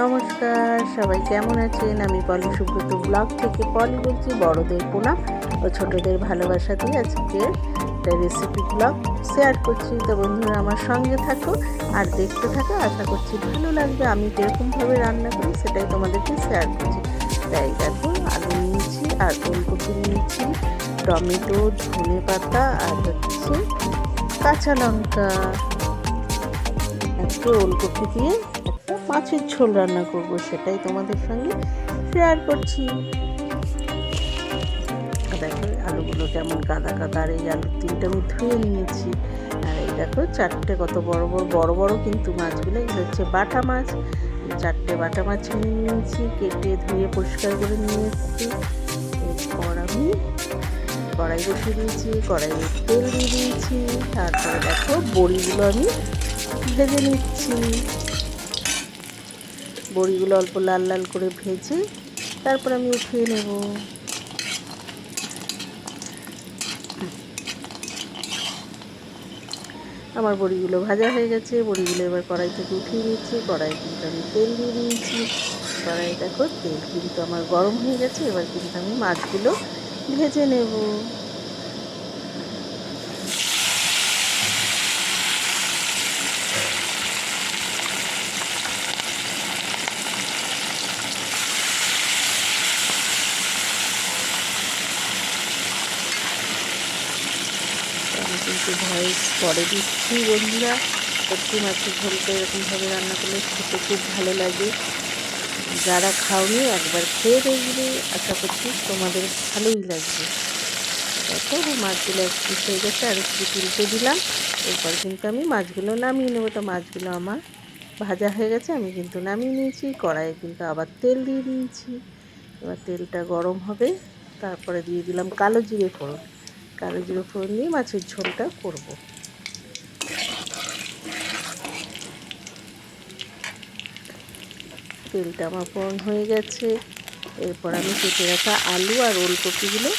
নমস্কার, সবাই কেমন আছেন? আমি পলি সুব্রত ব্লগ থেকে পলি বলছি, বড়দের প্রণাম ও ছোটদের ভালোবাসা দিয়ে আজকে একটা রেসিপি ব্লগ শেয়ার করছি। তো বন্ধুরা, আমার সঙ্গে থাকো আর দেখতে থাকো, আশা করছি ভালো লাগবে। আমি কীরকমভাবে রান্না করি সেটাই তোমাদেরকে শেয়ার করছি। তাই দেখো, আলু নিয়েছি, আর ওলকপি নিয়েছি, টমেটো, ধনে পাতা, আর হচ্ছে কাঁচা লঙ্কা। একটু ওলকপি দিয়ে মাছের ঝোল রান্না করব সেটাই তোমাদের সঙ্গে শেয়ার করছি। দেখো আলুগুলো কেমন কাদা কাদা আর এই আলু তিনটা আমি ধুয়ে নিয়েছি। আর এই দেখো, চারটে কত বড় বড় বড় বড় কিন্তু মাছগুলো। এগুলো হচ্ছে বাটা মাছ। চারটে বাটা মাছ নিয়ে নিয়েছি, কেটে ধুয়ে পরিষ্কার করে নিয়ে এসেছি। এরপর আমি কড়াই বসিয়ে দিয়েছি, কড়াইয়ে তেল দিয়ে দিয়েছি। তারপরে দেখো, বড়িগুলো আমি ভেজে নিচ্ছি। বড়িগুলো অল্প লাল লাল করে ভেজে তারপর আমি উঠিয়ে নেব। আমার বড়িগুলো ভাজা হয়ে গেছে, বড়িগুলো এবার কড়াই থেকে উঠিয়ে নিচ্ছি কড়াই কিন্তু আমি তেল দিয়ে দিয়েছি। কড়াই দেখো তেল কিন্তু আমার গরম হয়ে গেছে, এবার কিন্তু আমি মাছগুলো ভেজে নেব। কিন্তু ভয়েস পরে দিচ্ছি বন্ধুরা। সত্যি মাছের ঝোলটা এরকমভাবে রান্না করলে খেতে খুব ভালো লাগে। যারা খাওনি একবার খেয়ে দেখবে, আশা করছি তোমাদের ভালোই লাগবে। দেখো, মাছগুলো এক পিস হয়ে গেছে, আর একটু তুলতে দিলাম। এরপর কিন্তু আমি মাছগুলো নামিয়ে নেব। তো মাছগুলো আমার ভাজা হয়ে গেছে, আমি কিন্তু নামিয়ে নিয়েছি। কড়াইয়ে কিন্তু আবার তেল দিয়ে দিয়েছি। এবার তেলটা গরম হবে। তারপরে দিয়ে দিলাম কালো জিরে ফোড়ন। কালো জিরে ফোড়ন দিয়ে মাছের ঝোলটা করব। তেলটা আমার ফোড়ন হয়ে গেছে। এরপর আমি কেটে রাখা আলু আর ওলকপিগুলো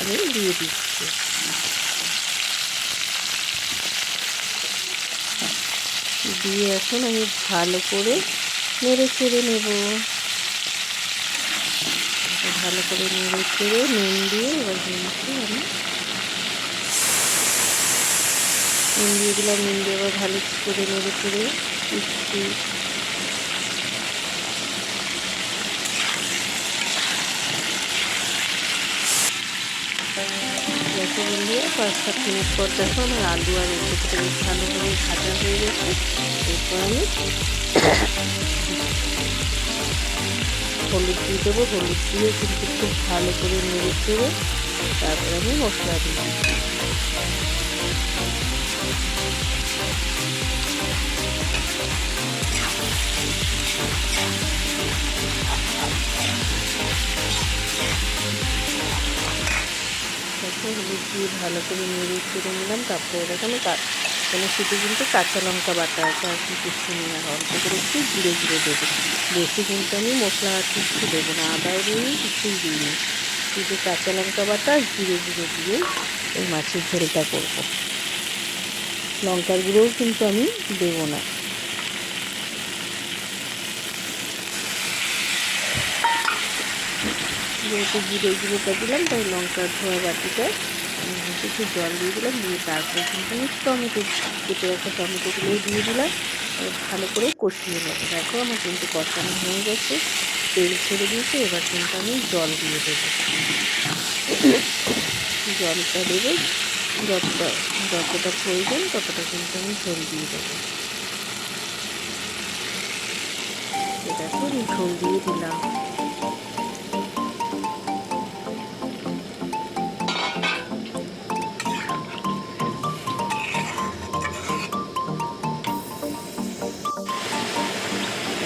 আমি দিয়ে দিচ্ছি। দিয়ে এখন আমি ভালো করে নেড়ে চেড়ে নেব। ভালো করে নেড়ে চেড়ে নুন দিয়ে এবার দিয়েছি আমি নুন দিয়ে দিলাম নুন দিয়ে এবার ভালো করে নেড়ে চেড়ে দিচ্ছি গ্যাসে সাত মিনিট পর দেখো আমার আলু আর বেশ ভালো করে ভাজা হয়ে গেছে। এরপর আমি হলুদ দিয়ে দেবো, হলুদ দিয়ে কিন্তু খুব ভালো করে নেড়ে চেড়ে তারপর আমি মশলা দিই দিয়ে ভালো করে নেড়ে চেড়ে নিলাম, তারপরে এখানে মানে শুধু কিন্তু কাঁচা লঙ্কা বাটা আছে, আর কি কিছু নিয়ে অল্প করে একটু জিরে জিরে দেবো। বেশি কিন্তু আমি মশলা আর কিছু দেবো না আদাও দিইনি কিছুই দিইনি। শুধু কাঁচা লঙ্কা বাটা জিরে জিরে দিয়ে এই মাছের ঝোলটা করব। লঙ্কার গুঁড়োও কিন্তু আমি দেবো না। যেহেতু জিরে জিরেটা দিলাম, তাই লঙ্কার ধোয়া বাটিটা কিছু জল দিয়ে দিলাম, দিয়ে তারপরে কিন্তু টমেটো কেটে রাখা টমেটোগুলো দিয়ে দিলাম ভালো করে কষিয়ে নেব। দেখো আমার কিন্তু কষানো হয়ে গেছে, তেল ছেড়ে দিয়েছে, এবার কিন্তু আমি জল দিয়ে দেবো। জলটা দেবো যতটা যতটা প্রয়োজন ততটা কিন্তু আমি ঝোল দিয়ে দেবো। ঝোল দিয়ে দিলাম।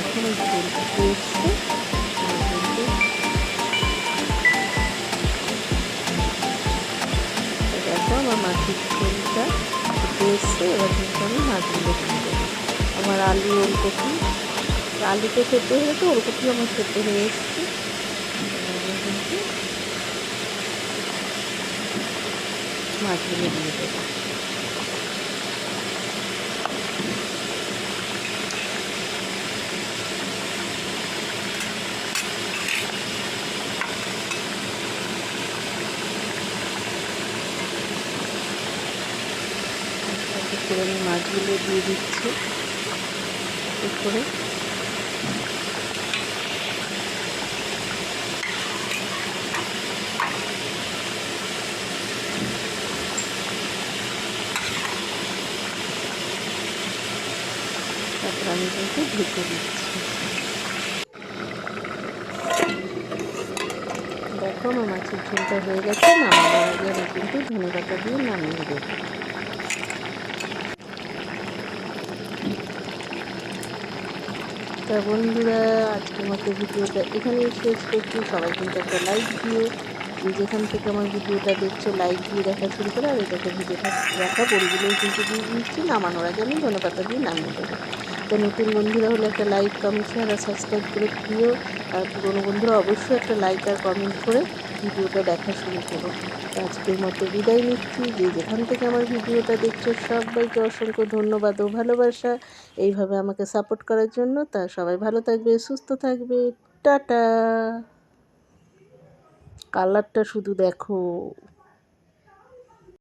এখন ঝোল আমার মাটির ঝোলটা ফুটে এসছে, এবার কিন্তু আমি মাছগুলো দিয়ে আমার আলু ওলকপি, আলুতে সেদ্ধ হয়ে গেছে ওলকপি আমার সেদ্ধ হয়ে এসছে। মাছগুলো দিয়ে দেবো। আমি মাছগুলো দিয়ে দিচ্ছি। করে তারপর আমি কিন্তু ঢেকে দিচ্ছি। দেখো, আমার মাছের ঝোলটা হয়ে গেছে নামাবার আগে কিন্তু ধনে দিয়ে নামিয়ে দেবো। তা বন্ধুরা, আজকের মতো ভিডিওটা এখানেই শেষ করছি। সবাই কিন্তু একটা লাইক দিয়ে যেখান থেকে আমার ভিডিওটা দেখছ লাইক দিয়ে দেখা শুরু করে, আর এটাকে ভিডিওটা দেখা বড়িগুলোও কিন্তু দিয়ে দিচ্ছি, নামানোর আগে আমি ধনেপাতা দিয়ে নামিয়ে দেবো। তো নতুন বন্ধুরা হলে একটা লাইক কমেন্ট শেয়ার আর সাবস্ক্রাইব করে দিও। আর পুরোনো বন্ধুরা অবশ্যই একটা লাইক আর কমেন্ট করে ভিডিওটা দেখা শুরু করো। আজকের মতো বিদায় নিচ্ছি। যে যেখান থেকে আমার ভিডিওটা দেখছ, সবাইকে অসংখ্য ধন্যবাদ ও ভালোবাসা। এইভাবে আমাকে সাপোর্ট করার জন্য তা সবাই ভালো থাকবে, সুস্থ থাকবে। টাটা! কালারটা শুধু দেখো।